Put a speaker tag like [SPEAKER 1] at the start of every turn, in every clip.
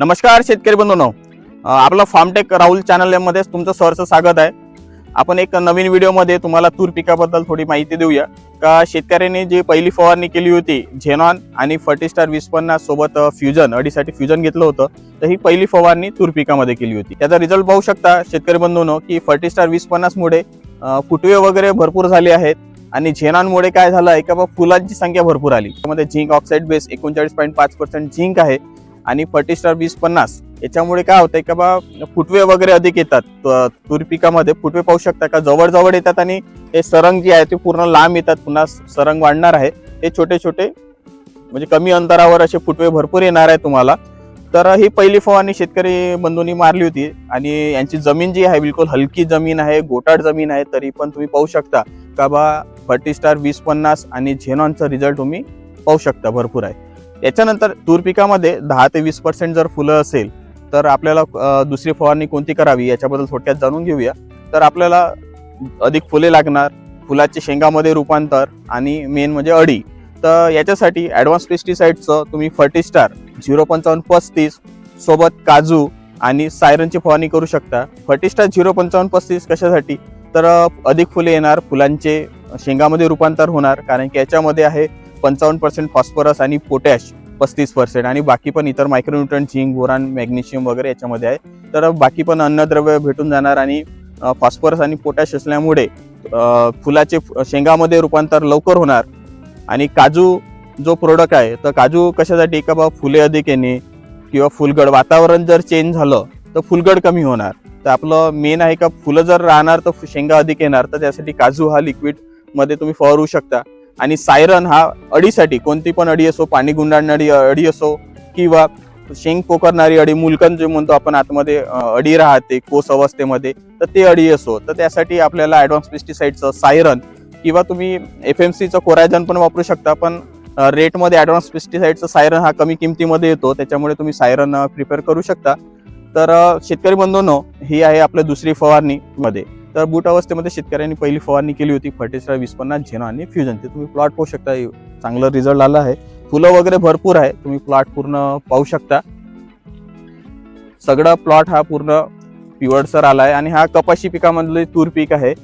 [SPEAKER 1] नमस्कार शेतकरी बंधूंनो. आपलं फार्मटेक राहुल चॅनलमध्ये तुमचं सहर्ष स्वागत आहे. आपण एक नवीन व्हिडिओमध्ये तुम्हाला तूर पिकाबद्दल थोडी माहिती देऊया. का शेतकऱ्यांनी जी पहिली फवारणी केली होती झेनॉन आणि फर्टिस्टार वीस पन्नास सोबत फ्युजन अडीसाठी फ्युजन घेतलं होतं तर ही पहिली फवारणी तूर पिकामध्ये केली होती. त्याचा रिझल्ट पाहू शकता शेतकरी बंधूंनो की फर्टिस्टार वीस पन्नासमुळे फुटवे वगैरे भरपूर झाले आहेत आणि झेनॉनमुळे काय झालं आहे का बा फुलांची संख्या भरपूर आली. त्यामध्ये झिंक ऑक्साईड बेस एकोणचाळीस पॉईंट पाच पर्सेंट झिंक आहे. आणि फर्टिस्टार वीस पन्नास. याच्यामुळे काय होतंय का बा फुटवे वगैरे अधिक येतात. त- तूर पिकामध्ये फुटवे पाहू शकता का? जवळ जवळ येतात आणि हे सरंग जे आहे ते पूर्ण लांब येतात. पुन्हा सरंग वाढणार आहे. हे छोटे छोटे म्हणजे कमी अंतरावर असे फुटवे भरपूर येणार आहे तुम्हाला. तर ही पहिली फवारणी शेतकरी बंधूंनी मारली होती. आणि यांची जमीन जी आहे बिलकुल हलकी जमीन आहे गोटाट जमीन आहे तरी पण तुम्ही पाहू शकता का बा फर्टी स्टार वीस पन्नास आणि झेनॉनचा रिझल्ट तुम्ही पाहू शकता. भरपूर आहे. याच्यानंतर तूर पिकामध्ये दहा ते वीस पर्सेंट जर फुलं असेल तर आपल्याला दुसरी फवारणी कोणती करावी याच्याबद्दल थोडक्यात जाणून घेऊया. तर आपल्याला अधिक फुले लागणार फुलाचे शेंगामध्ये रूपांतर आणि मेन म्हणजे अडी तर याच्यासाठी ॲडव्हान्स पेस्टिसाईडचं तुम्ही फर्टिस्टार झिरो पंचावन्न पस्तीस सोबत काजू आणि सायरनची फवारणी करू शकता. फर्टिस्टार झिरो पंचावन्न पस्तीस कशासाठी? तर अधिक फुले येणार फुलांचे शेंगामध्ये रूपांतर होणार कारण की याच्यामध्ये आहे पंचावन्न पर्सेंट फॉस्फरस आणि पोटॅश पस्तीस पर्सेंट आणि बाकी पण इतर मायक्रोन्युट्रन झिंक बोरान मॅग्नेशियम वगैरे याच्यामध्ये आहे. तर बाकी पण अन्नद्रव्य भेटून जाणार आणि फॉस्फरस आणि पोटॅश असल्यामुळे फुलाचे शेंगामध्ये रूपांतर लवकर होणार. आणि काजू जो प्रोडक्ट आहे तर काजू कशासाठी? का बा फुले अधिक येणे किंवा फुलगड. वातावरण जर चेंज झालं तर फुलगड कमी होणार. तर आपलं मेन आहे का फुलं जर राहणार तर शेंगा अधिक येणार. तर त्यासाठी काजू हा लिक्विडमध्ये तुम्ही फवारू शकता. आणि सायरन हा अडीसाठी कोणती पण अडी असो पाणी गुंडाळणारी अडी असो किंवा शेंग पोकरणारी अडी मुलकन जे म्हणतो आपण आतमध्ये अडी राहते कोस अवस्थेमध्ये तर ते अडी असो. तर त्यासाठी आपल्याला ॲडव्हान्स पेस्टिसाईडचं सायरन किंवा तुम्ही एफ एम सीचं कोरायजन पण वापरू शकता पण रेटमध्ये ॲडव्हान्स पेस्टिसाईडचं सायरन हा कमी किमतीमध्ये येतो त्याच्यामुळे तुम्ही सायरन प्रिपेअर करू शकता. तर शेतकरी बंधूंनो ही आहे आपल्या दुसरी फवारणीमध्ये तर बूट अवस्थेमध्ये शेतकऱ्यांनी पहिली फवारणी केली होती. फर्टिस्टर वीस पन्नास झेनो आणि फ्युजन ते तुम्ही प्लॉट पाहू शकता. चांगलं रिझल्ट आला आहे. फुलं वगैरे भरपूर आहे. तुम्ही प्लॉट पूर्ण पाहू शकता. सगळं प्लॉट हा पूर्ण पिवळसर आला आहे. आणि हा कपाशी पिकामधले तूर पीक आहे.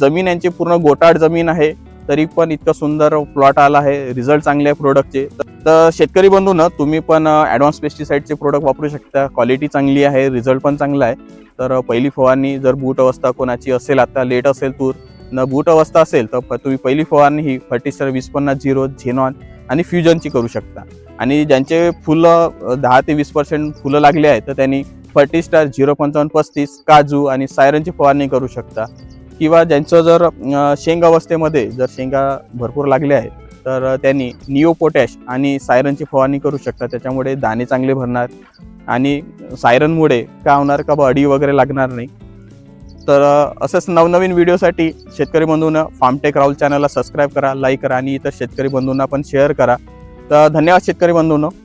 [SPEAKER 1] जमीन यांची पूर्ण गोटाड जमीन आहे. तरी पण इतकं सुंदर प्लॉट आला आहे. रिझल्ट चांगले आहे प्रोडक्टचे तर शेतकरी बंधून तुम्ही पण ॲडव्हान्स पेस्टिसाईडचे प्रोडक्ट वापरू शकता. क्वालिटी चांगली आहे रिझल्ट पण चांगला आहे. तर पहिली फवारणी जर बूट अवस्था कोणाची असेल आता लेट असेल तूर न बूट अवस्था असेल तर प- तुम्ही पहिली फवारणी ही फर्टिस्टर वीस पन्नास झिरो झेनॉन आणि फ्युजनची करू शकता. आणि ज्यांचे फुलं दहा ते वीस पर्सेंट फुलं लागले आहेत तर त्यांनी फर्टिस्टार झिरो पंचावन्न पस्तीस काजू आणि सायरनची फवारणी करू शकता. किंवा ज्यांचं जर शेंग अवस्थेमध्ये जर शेंगा भरपूर लागले आहेत तर त्यांनी निओ पोटॅश आणि सायरनची फवारणी करू शकता. त्याच्यामुळे दाणे चांगले भरणार आणि सायरनमुळे काय होणार का बा अडी वगैरे लागणार नाही. तर असंच नवनवीन व्हिडिओसाठी शेतकरी बंधूंना फार्मटेक राहुल चॅनलला सबस्क्राईब करा लाईक करा आणि इतर शेतकरी बंधूंना पण शेअर करा. तर धन्यवाद शेतकरी बंधूंनो.